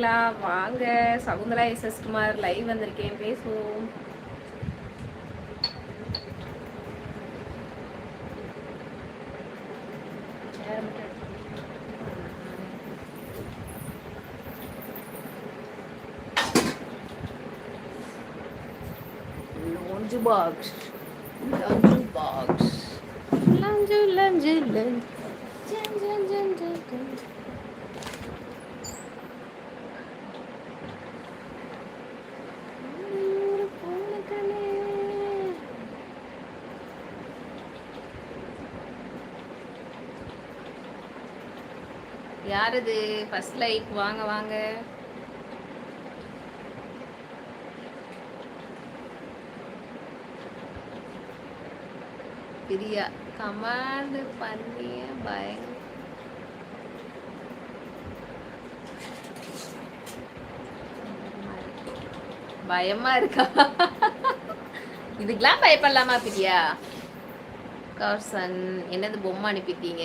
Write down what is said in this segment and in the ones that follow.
இருக்கீங்களா வாங்க Shakuntala S Kumar live வந்திருக்கேன் பேசுவோம் Lunch box. Lunch box. Lunch, lunch, lunch. யார் இது ஃபர்ஸ்ட் லைக் வாங்க வாங்க. பிரியா கமாண்ட் பண்ணிய பயங்க பயமா இருக்கா? இதுக்கெல்லாம் பயப்படலாமா பிரியா? கர்சன் என்னது பொம்மை அனுப்பிட்டீங்க?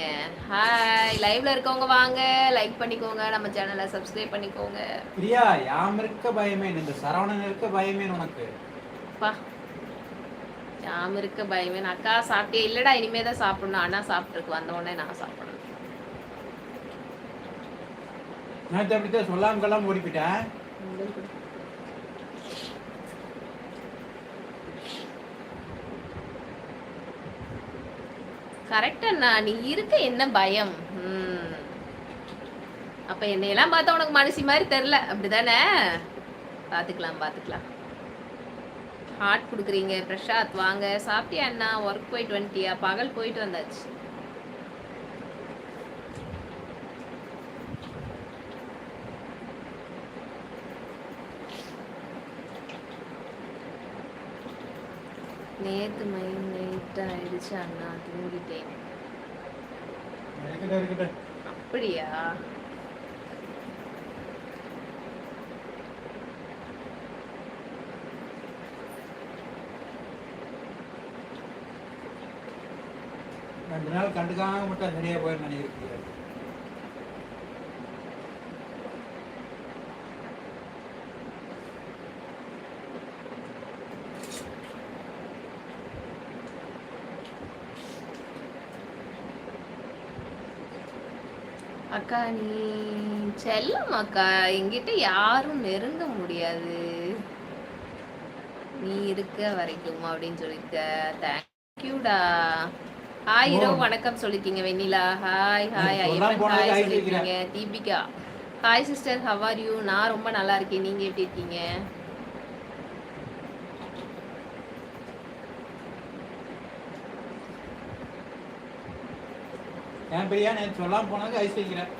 ஹாய் லைவ்ல இருக்கவங்க வாங்க. லைக் பண்ணிக்கோங்க. நம்ம சேனலை சப்ஸ்கிரைப் பண்ணிக்கோங்க. பிரியா யாம் இருக்க பயமே இந்த சரவணன் இருக்க பயமே உனக்கு. பா. யாம் இருக்க பயமே அக்கா சாப்பிட்டே இல்லடா இனிமே தான் சாப்பிடணும். அண்ணா சாப்பிட்டுருக்கு. வந்த உடனே நான் சாப்பிடணும். நேற்று அப்படித்தான் சொல்லாம கொள்ளாம ஓடிப்பிட்டேன் கரெக்ட் அண்ணா. நீ இருக்க என்ன பயம்? ம். அப்ப என்னையெல்லாம் பார்த்தா உனக்கு மனுஷி மாதிரி தெரில அப்படிதானே? பாத்துக்கலாம் பாத்துக்கலாம் ஹார்ட் கொடுக்குறீங்க. பிரசாத் வாங்க. சாப்பிட்டியா அண்ணா? ஒர்க் போயிட்டு வந்துட்டியா? பகல் போயிட்டு வந்தாச்சு. நேத்து மைண்ட் நைட் ஆயிடுச்சு அண்ணா தூங்கிட்டேன் அப்படியா? ரெண்டு நாள் கண்டுக்காம மட்டும் சரியா போயிடும் நினைக்கிறேன் அக்கா நீ செல்லம் அக்கா என்கிட்ட யாரும் நெருங்க முடியாது. நீ இருக்க வரைக்கும் அப்படின்னு சொல்லியிருக்க. தேங்க்யூடா ஹாய். இரவு வணக்கம் சொல்லிருக்கீங்க Vennila. Hi hi Ayyappan. Hi சொல்லிருக்கீங்க Deepika. Hi sister how are you நான் ரொம்ப நல்லா இருக்கேன். நீங்க எப்படி இருக்கீங்க? என் பிரியா நேற்று சொல்லாம போனாங்க ஐஸ் வைக்கிறேன்.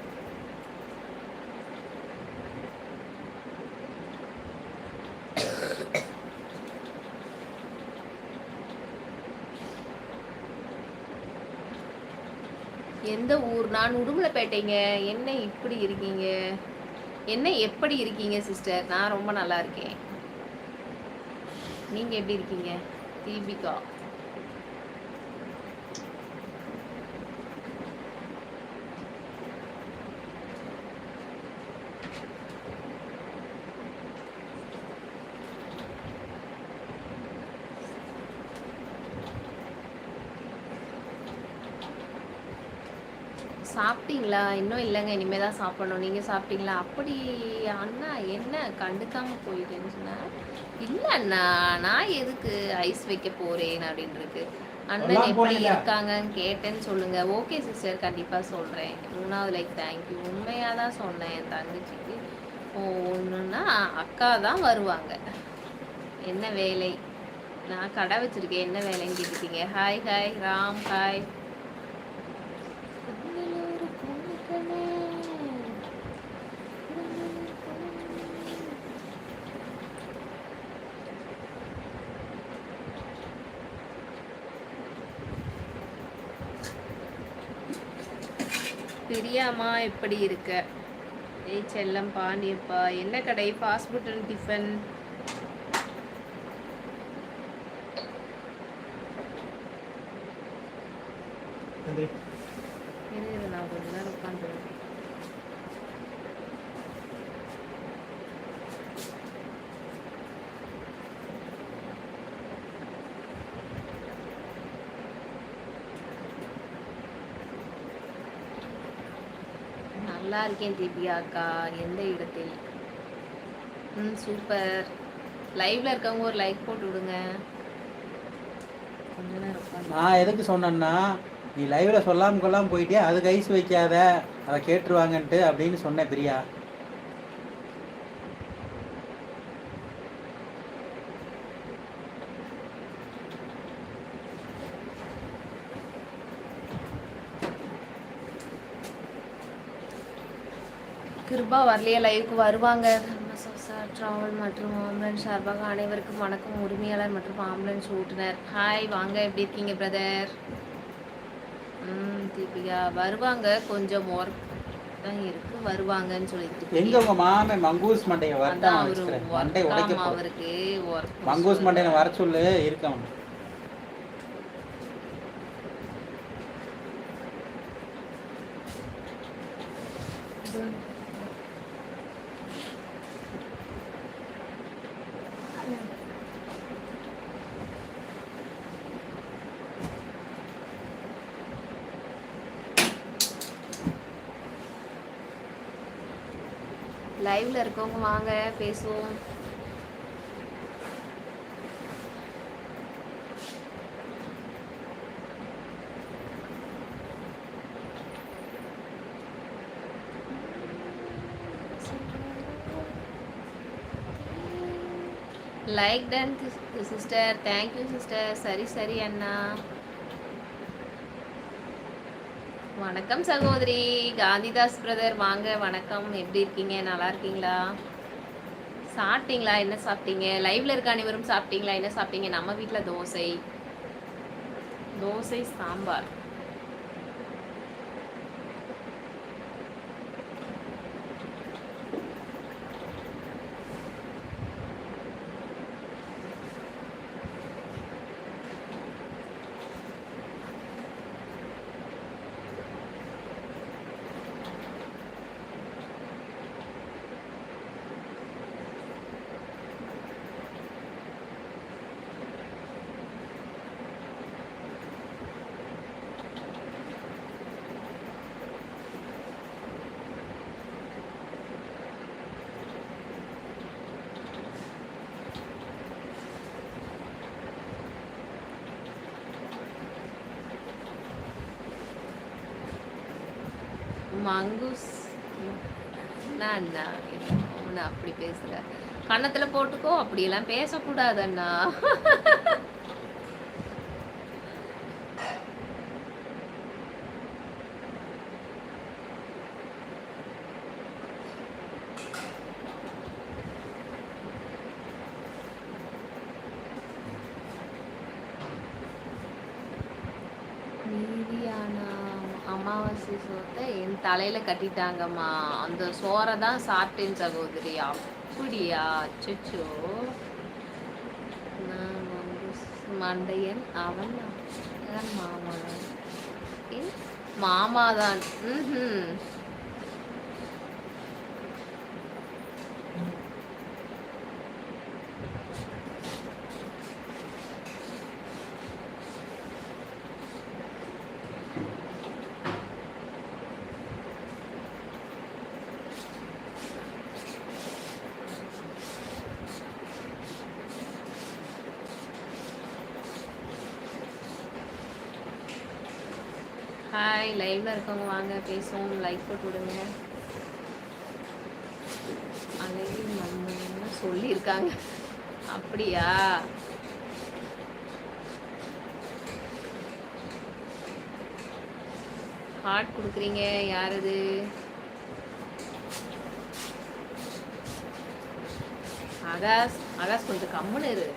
எந்த ஊர்? நான் உடுமலைப்பேட்டைங்க. என்ன இப்படி இருக்கீங்க? என்ன எப்படி இருக்கீங்க சிஸ்டர் நான் ரொம்ப நல்லா இருக்கேன். நீங்க எப்படி இருக்கீங்க? தீபிகா. சாப்பிட்டீங்களா? இன்னும் இல்லைங்க. இனிமே தான் சாப்பிடணும். நீங்க சாப்பிட்டீங்களா? அப்படி அண்ணா என்ன கண்டுக்காம போயிட்டேன்னு சொன்னா இல்ல அண்ணா நான் எதுக்கு ஐஸ் வைக்க போறேன் அப்படின்னு இருக்கு அண்ணன் எப்படி. இருக்காங்கன்னு கேட்டேன்னு சொல்லுங்க. Okay sister. கண்டிப்பா சொல்றேன். மூணாவது லைக் தேங்க்யூ உண்மையா தான் சொன்னேன் என் தங்கச்சிக்கு. ஒன்றுன்னா அக்கா தான் வருவாங்க. என்ன வேலை? நான் கடை வச்சிருக்கேன். என்ன வேலைன்னு கேட்டுட்டீங்க? ஹாய் ஹாய் ராம் ஹாய் அம்மா எப்படி இருக்க? ஏய் செல்லம் பாண்டியப்பா என்ன கடை? ஃபாஸ்ட் ஃபுட் அண்ட் டிஃபன் நன்றி இரு, இரு, நான் கொஞ்ச நேரம் உட்காந்து நல்லா இருக்கேன் தீபிகா அக்கா. எந்த இடத்தில்? ம் சூப்பர் லைவ்ல இருக்கவங்க ஒரு லைக் போட்டு விடுங்க. கொஞ்ச நேரம் நான் எதுக்கு சொன்னேன்னா நீ லைவ்ல சொல்லாம கொள்ளாம போயிட்டே அதுக்கு ஐஸ் வைக்காத. அதை கேட்டுருவாங்கன்ட்டு அப்படின்னு சொன்னேன் பிரியா. கிருபா வரலையே லைவுக்கு வருவாங்க. ட்ராவல் மற்றும் ஆம்புலன்ஸ் சார்பாக அனைவருக்கும் வணக்கம். உரிமையாளர் மற்றும் ஆம்புலன்ஸ் ஓட்டுநர். ஹாய் வாங்க எப்படி இருக்கீங்க பிரதர் ம் தீபிகா. வருவாங்க கொஞ்சம் ஒர்க் தான் இருக்கு. வருவாங்கன்னு சொல்லிட்டு எங்க உங்க மாமே மங்கூஸ் மண்டையை வரட்டான். அவருக்கு ஒர்க் மங்கூஸ் மண்டையை வர சொல்லு இருக்கவன் லைவ்ல இருக்கவங்க வாங்க பேசுவோம். Like done sister thank you sister சரி சரி அண்ணா. வணக்கம் சகோதரி. காந்திதாஸ் பிரதர் வாங்க வணக்கம். எப்படி இருக்கீங்க? நல்லா இருக்கீங்களா? சாப்பிட்டீங்களா? என்ன சாப்பிட்டீங்க? லைவ்ல இருக்க அனைவரும் சாப்பிட்டீங்களா? என்ன சாப்பிட்டீங்க? நம்ம வீட்டில் தோசை. தோசை சாம்பார். மங்குஸ் அண்ணா அண்ணா ஒன்று அப்படி பேசுகிற கன்னத்தில் போட்டுக்கோ அப்படியெல்லாம் பேசக்கூடாது அண்ணா மீதியான அமாவாசை சோத்தை என் தலையில கட்டிட்டாங்கம்மா. அந்த சோறை தான் சாப்பிட்டேன் சகோதரி. அப்படியா? அச்சோ நான் வந்து மண்டையன் அவன் மாமா மாமா தான் ம் ஹாய் லைவ்ல இருக்கவங்க வாங்க பேசுவோம். லைக் போட்டு விடுங்க அழகி சொல்லியிருக்காங்க. அப்படியா? ஹார்ட் கொடுக்குறீங்க. யார் அது ஆகாஷ். ஆகாஷ் கொஞ்சம் கம்முன்னு இரு.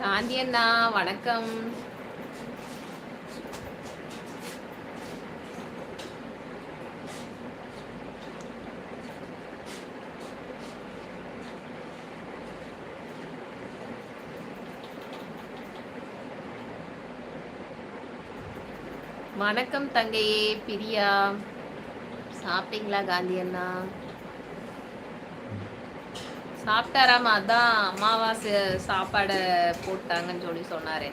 காந்தி அண்ணா வணக்கம். வணக்கம் தங்கையே பிரியா. சாப்பிட்டீங்களா காந்தி அண்ணா சாப்பிட்டாராமா? அதான் அமாவாசை சாப்பாடை போட்டாங்கன்னு சொல்லி சொன்னாரே.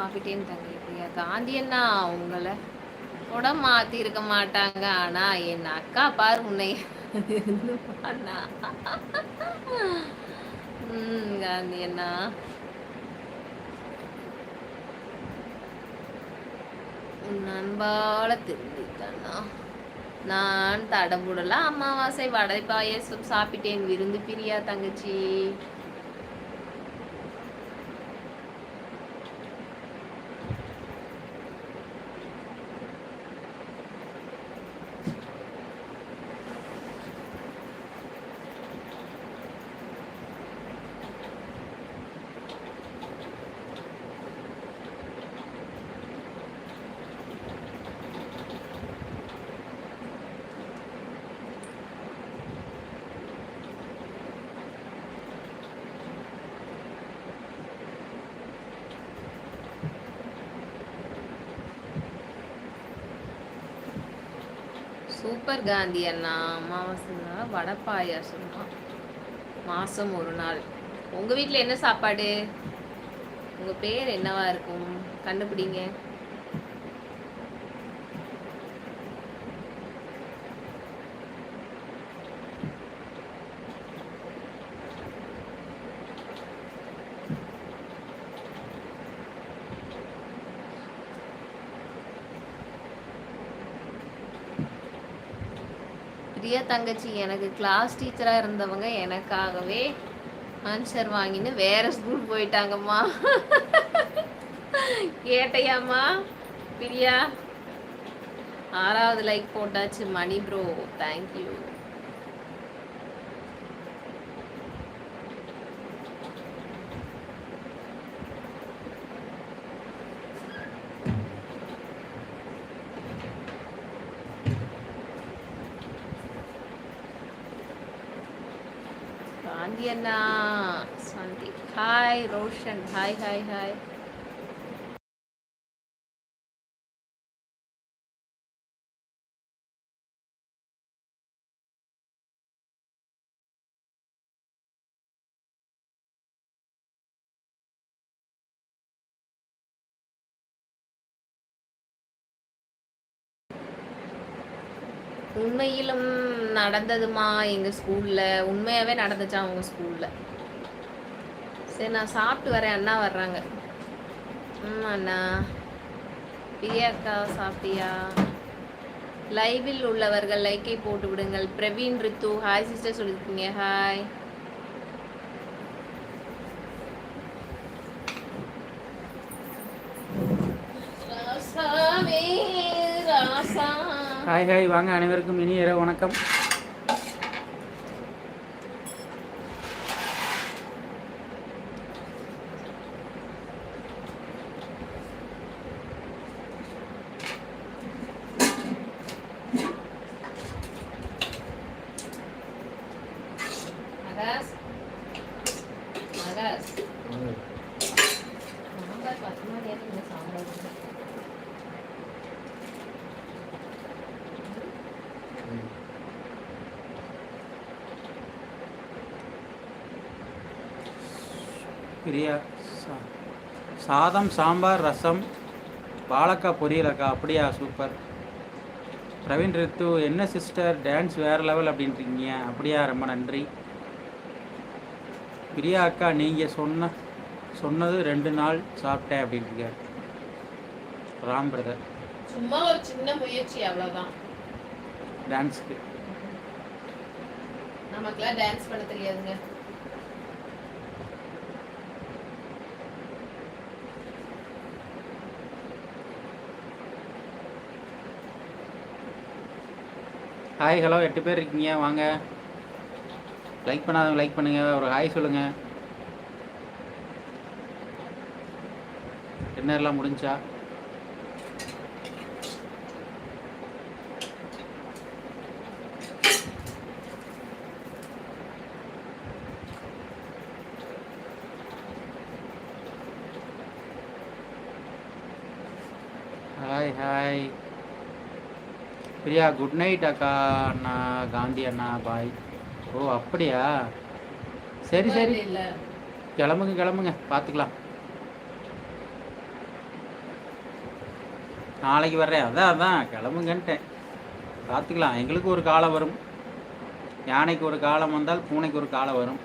சாப்பிட்டேன்னு தங்கி பிரியா காந்தி அண்ணா உங்களை கூட மாத்தி இருக்க மாட்டாங்க. ஆனா என் அக்கா பாரு உன்னை உம் ம் காந்தி அண்ணா. நண்பால திருந்தித்தண்ணா நான் தடபுடலாம் அமாவாசை வடை பாயசம் சாப்பிட்டேன். விருந்து பிரியா தங்கச்சி. சூப்பர் காந்தி அண்ணா அமாவாசைனா வடை பாயாசமா மாசம் ஒரு நாள். உங்க வீட்டில் என்ன சாப்பாடு? உங்க பேர் என்னவா இருக்கும்? கண்டுபிடிங்க. பிரியா தங்கச்சி எனக்கு கிளாஸ் டீச்சராக இருந்தவங்க எனக்காகவே ஆன்சர் வாங்கின்னு வேற ஸ்கூல் போயிட்டாங்கம்மா. கேட்டையாம்மா பிரியா? ஆறாவது லைக் போட்டாச்சு Mani bro thank you Gandhi Anna Shanthi hi Roshan hi hi hi உண்மையிலும் நடந்ததுமா எங்க ஸ்கூல்ல? உண்மையாவே நடந்துச்சா அவங்க ஸ்கூல்ல? சரி நான் சாப்பிட்டு வரேன். அண்ணா வர்றாங்க. ம் அண்ணா. பிரியாக்கா சாப்பிட்டியா? லைவில் உள்ளவர்கள் லைக்கை போட்டு விடுங்கள். பிரவீன் ரித்து ஹாய் சிஸ்டர் சொல்லியிருக்கீங்க. ஹாய் ஹாய் ஹாய் வாங்க அனைவருக்கும் இனி இரவு வணக்கம் மகாஸ் மகாஸ் சாம்பார் பத்து மணி இந்த சாம்பார் இல்லை. பிரியா சாதம் சாம்பார் ரசம் வாழைக்காய் பொரியல் அக்கா அப்படியா? சூப்பர். பிரவீன் ரித்து என்ன சிஸ்டர்? டான்ஸ் வேறு லெவல் அப்படின்றீங்க. அப்படியா? ரொம்ப நன்றி. பிரியா அக்கா நீங்கள் சொன்ன சொன்னது ரெண்டு நாள் சாப்பிட்டேன் அப்படின்றீங்க. ராம் பிரதர். சும்மா ஒரு சின்ன முயற்சி அவ்வளவுதான். டான்ஸுக்கு. நமக்குலாம் டான்ஸ் பண்ண தெரியாதுங்க. ஹாய் ஹலோ எட்டு பேர் இருக்கீங்க வாங்க. லைக் பண்ணாதவங்க லைக் பண்ணுங்கள் ஒரு ஹாய் சொல்லுங்கள் டின்னர்லாம் முடிஞ்சா hi hi Priya good night அக்கா அண்ணா காந்தி அண்ணா பாய் ஓ அப்படியா? சரி சரி. கிளம்புங்க கிளம்புங்க. பார்த்துக்கலாம். நாளைக்கு வர்றேன். அதான் அதான். கிளம்புங்கன்ட்டேன். பார்த்துக்கலாம். எங்களுக்கு ஒரு காலம் வரும். யானைக்கு ஒரு காலம் வந்தால் பூனைக்கு ஒரு காலம் வரும்.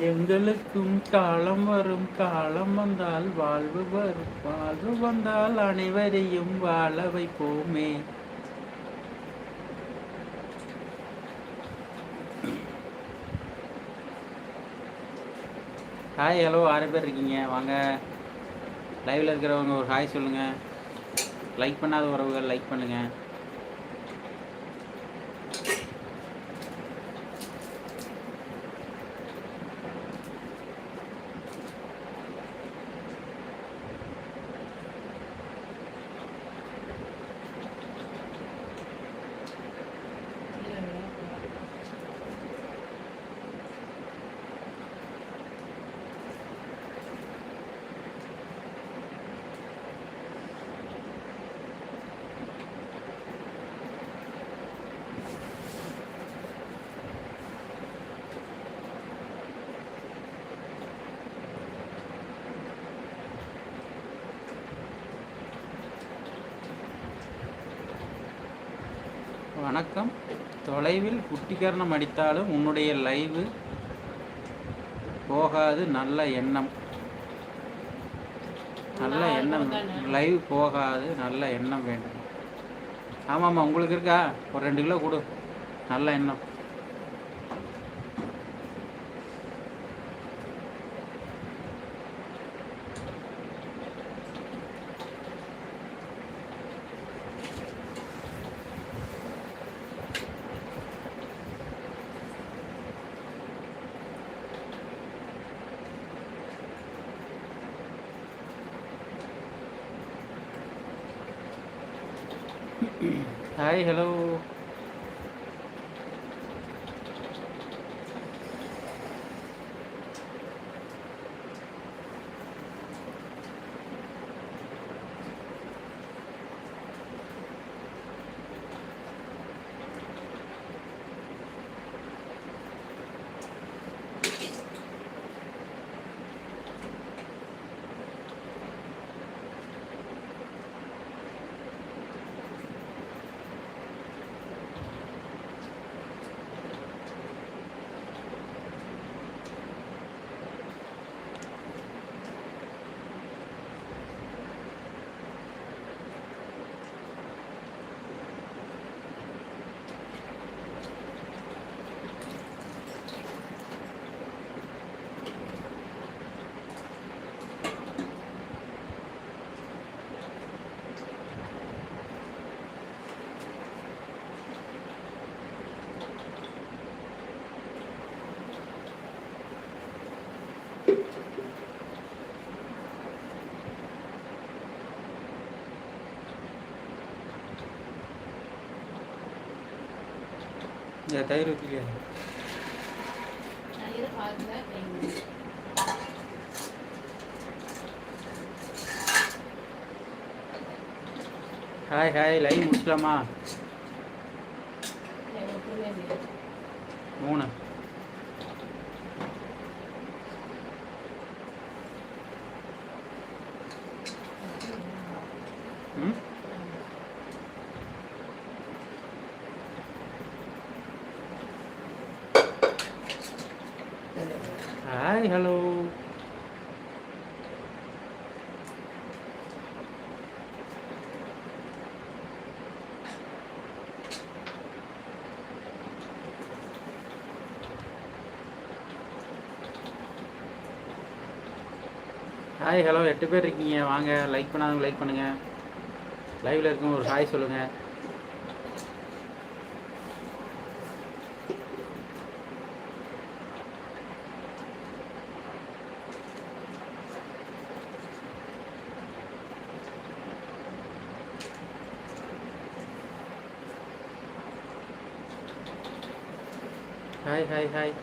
எங்களுக்கும் காலம் வரும் காலம் வந்தால் வாழ்வு வரும். வாழ்வு வந்தால் அனைவரையும் வாழ வைப்போமே. ஹாய் ஹலோ ஆறு பேர் இருக்கீங்க. வாங்க. லைவில் இருக்கிறவங்க ஒரு ஹாய் சொல்லுங்கள் லைக் பண்ணாத உறவுகள் லைக் பண்ணுங்கள் வணக்கம். தொலைவில் குட்டிக்கரணம் அடித்தாலும் உன்னுடைய லைவு போகாது. நல்ல எண்ணம். நல்ல எண்ணம். லைவ் போகாது. நல்ல எண்ணம் வேண்டும். ஆமாம்மா உங்களுக்கு இருக்கா? ஒரு ரெண்டு கிலோ கொடு. நல்ல எண்ணம். ஹாய் ஹலோ இந்த தயிர் ஊற்றிலையா ஹாய் ஹாய் லைவ் முடிச்சலாமா மூணு ம் ஹாய் ஹலோ ஹாய் ஹலோ எட்டு பேர் இருக்கீங்க. வாங்க. லைக் பண்ணாதவங்க லைக் பண்ணுங்கள் லைவில் இருக்கும் ஒரு ஹாய் சொல்லுங்கள் ஹாய் ஹாய் ஹாய்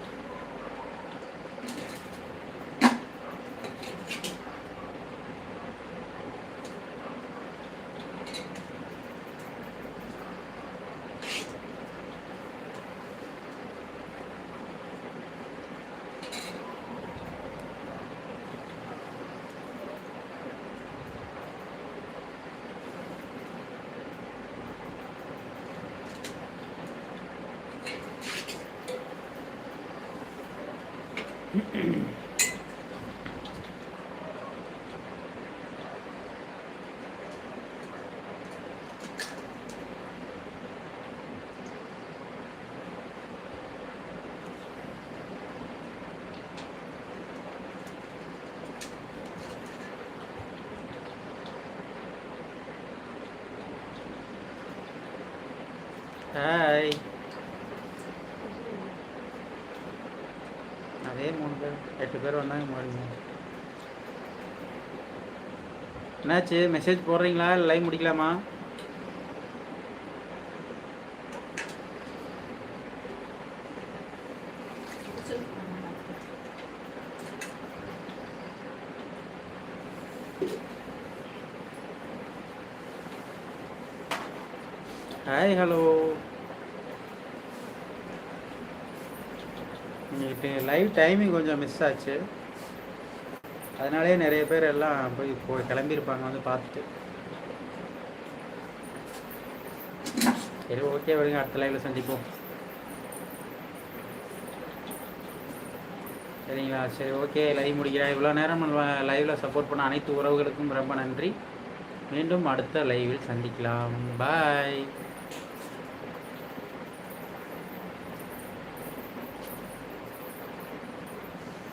ஹாய் அதே மூணு பேர் எட்டு பேர் வந்தாங்க முடியுங்க என்னாச்சு? மெசேஜ் போடுறீங்களா? இல்லை லைவ் முடிக்கலாமா? ஹாய் ஹலோ இன்னைக்கு லைவ் டைமிங் கொஞ்சம் மிஸ் ஆச்சு. அதனாலே நிறைய பேர் எல்லாம் போய் போய் கிளம்பியிருப்பாங்க வந்து பார்த்துட்டு. சரி ஓகே விடுங்க அடுத்த லைவ்ல சந்திப்போம். சரிங்களா? சரி ஓகே லைவ் முடிக்கிறேன். இவ்வளோ நேரம் லைவில் சப்போர்ட் பண்ண அனைத்து உறவுகளுக்கும் ரொம்ப நன்றி. மீண்டும் அடுத்த லைவில் சந்திக்கலாம். பாய்